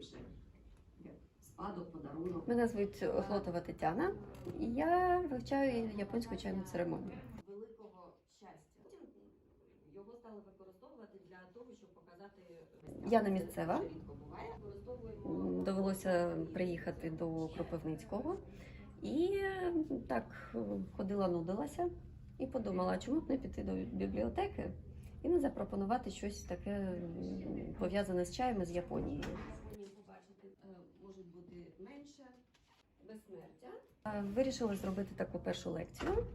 ліпше. Спадок, подарунок. Мене звуть Глотова Тетяна, і я вивчаю японську чайну церемонію. Великого щастя. Його стали використовувати для того, щоб показати Я не місцева. Довелося приїхати до Кропивницького і так ходила, нудилася і подумала, чому б не піти до бібліотеки і не запропонувати щось таке пов'язане з чаєм з Японією. Менше безсмертя. Е, Вирішили зробити таку першу лекцію.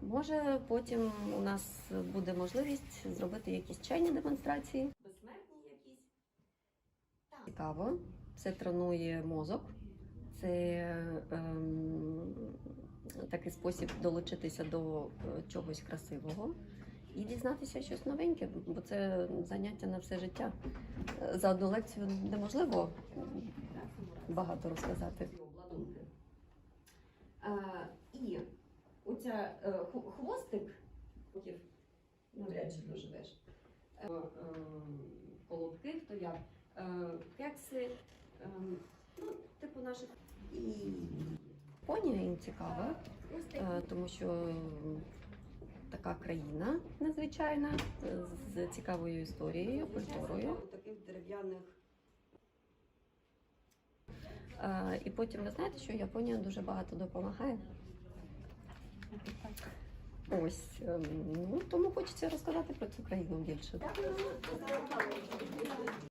Може, потім у нас буде можливість зробити якісь чайні демонстрації. Безсмертні якісь. Цікаво, це тренує мозок, це ем, такий спосіб долучитися до е, чогось красивого і дізнатися щось новеньке, бо це заняття на все життя. Е, За одну лекцію неможливо багато розказати. А, і оця е, хвостик, навряд чи доживеш. Е, е, Колобки, хто як, е, кекси, е, ну, типу наших. І Японія їм цікава, е, тому що така країна незвичайна е, з цікавою історією, культурою. Таких дерев'яних Е, І потім ви знаєте, що Японія дуже багато допомагає. Ось ем, ну тому хочеться розказати про цю країну більше. Так, ну,